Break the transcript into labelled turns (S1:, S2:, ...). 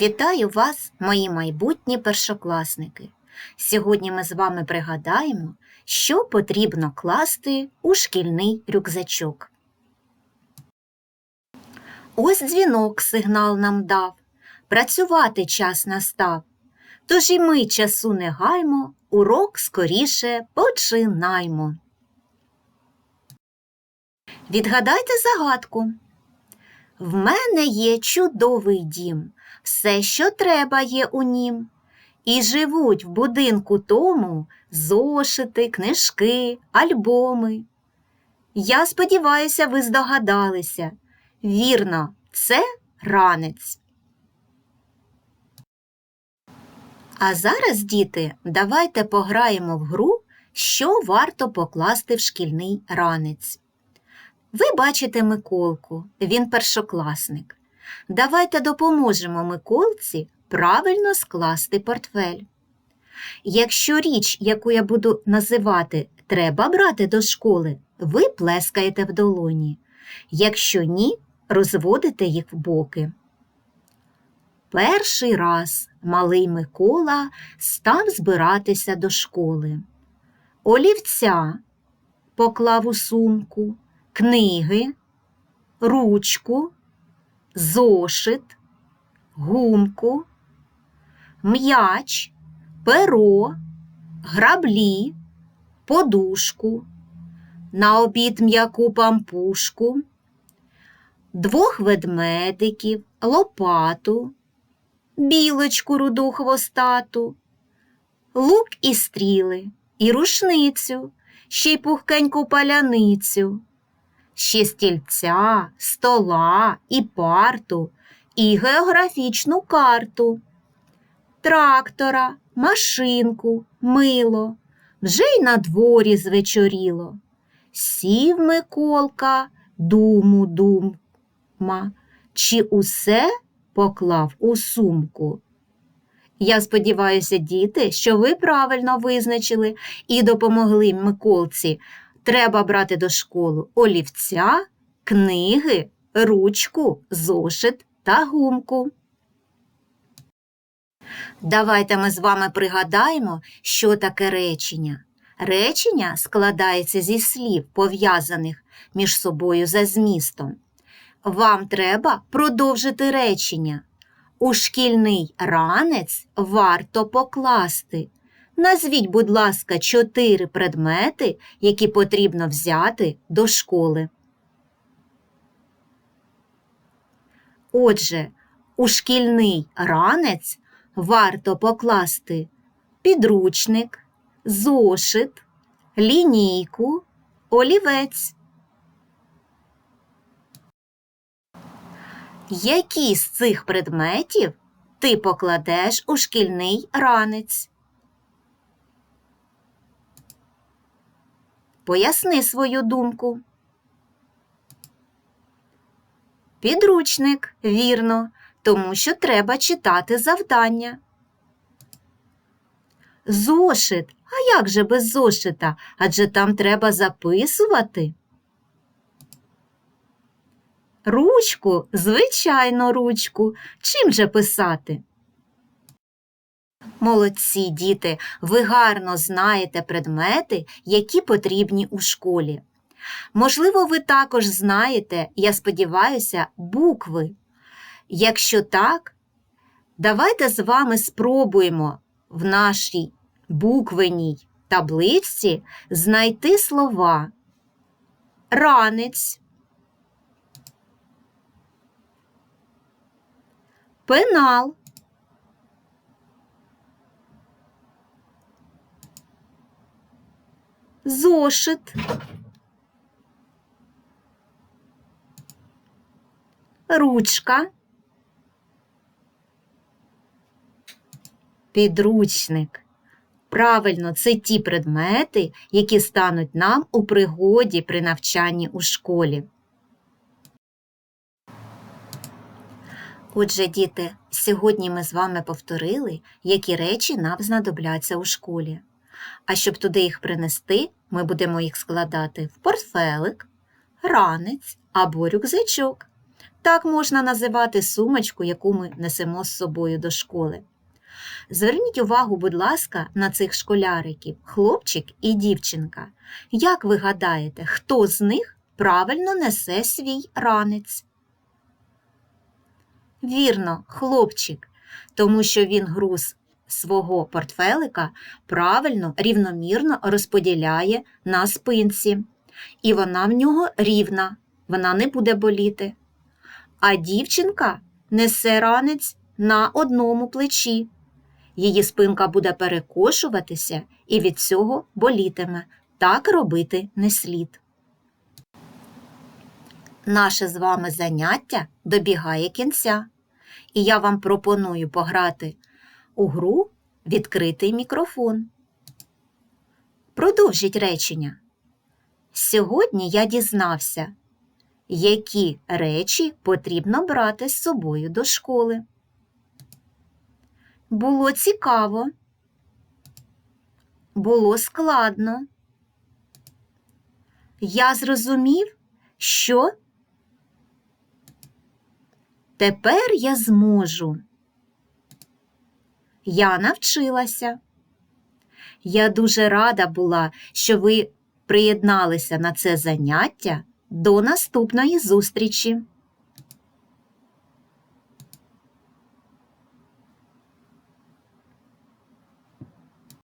S1: Вітаю вас, мої майбутні першокласники! Сьогодні ми з вами пригадаємо, що потрібно класти у шкільний рюкзачок. Ось дзвінок сигнал нам дав, працювати час настав. Тож і ми часу не гаймо, урок скоріше починаймо. Відгадайте загадку. В мене є чудовий дім, все, що треба, є у нім. І живуть в будинку тому зошити, книжки, альбоми. Я сподіваюся, ви здогадалися. Вірно, це ранець. А зараз, діти, давайте пограємо в гру, що варто покласти в шкільний ранець. Ви бачите Миколку, він першокласник. Давайте допоможемо Миколці правильно скласти портфель. Якщо річ, яку я буду називати, треба брати до школи, ви плескаєте в долоні. Якщо ні, розводите їх в боки. Перший раз малий Микола став збиратися до школи. Олівця поклав у сумку, книги, ручку, зошит, гумку, м'яч, перо, граблі, подушку, на обід м'яку пампушку, двох ведмедиків, лопату, білочку руду хвостату, лук і стріли, і рушницю, ще й пухкеньку паляницю, ще стільця, стола і парту, і географічну карту, трактора, машинку, мило, вже й на дворі звечоріло. Сів Миколка, думу дума, чи усе поклав у сумку. Я сподіваюся, діти, що ви правильно визначили і допомогли Миколці. Треба брати до школи олівця, книги, ручку, зошит та гумку. Давайте ми з вами пригадаємо, що таке речення. Речення складається зі слів, пов'язаних між собою за змістом. Вам треба продовжити речення. У шкільний ранець варто покласти. Назвіть, будь ласка, чотири предмети, які потрібно взяти до школи. Отже, у шкільний ранець варто покласти підручник, зошит, лінійку, олівець. Які з цих предметів ти покладеш у шкільний ранець? Поясни свою думку. Підручник, вірно, тому що треба читати завдання. Зошит. А як же без зошита? Адже там треба записувати. Ручку, звичайно, ручку. Чим же писати? Молодці, діти, ви гарно знаєте предмети, які потрібні у школі. Можливо, ви також знаєте, я сподіваюся, букви. Якщо так, давайте з вами спробуємо в нашій буквеній табличці знайти слова ранець, пенал, зошит, ручка, підручник. Правильно, це ті предмети, які стануть нам у пригоді при навчанні у школі. Отже, діти, сьогодні ми з вами повторили, які речі нам знадобляться у школі. А щоб туди їх принести, ми будемо їх складати в портфелик, ранець або рюкзачок. Так можна називати сумочку, яку ми несемо з собою до школи. Зверніть увагу, будь ласка, на цих школяриків, хлопчик і дівчинка. Як ви гадаєте, хто з них правильно несе свій ранець? Вірно, хлопчик, тому що він груз свого портфелика правильно, рівномірно розподіляє на спинці, і вона в нього рівна, вона не буде боліти. А дівчинка несе ранець на одному плечі. Її спинка буде перекошуватися і від цього болітиме. Так робити не слід. Наше з вами заняття добігає кінця, і я вам пропоную пограти у гру відкритий мікрофон. Продовжіть речення. Сьогодні я дізнався, які речі потрібно брати з собою до школи. Було цікаво. Було складно. Я зрозумів, що тепер я зможу. Я навчилася. Я дуже рада була, що ви приєдналися на це заняття. До наступної зустрічі!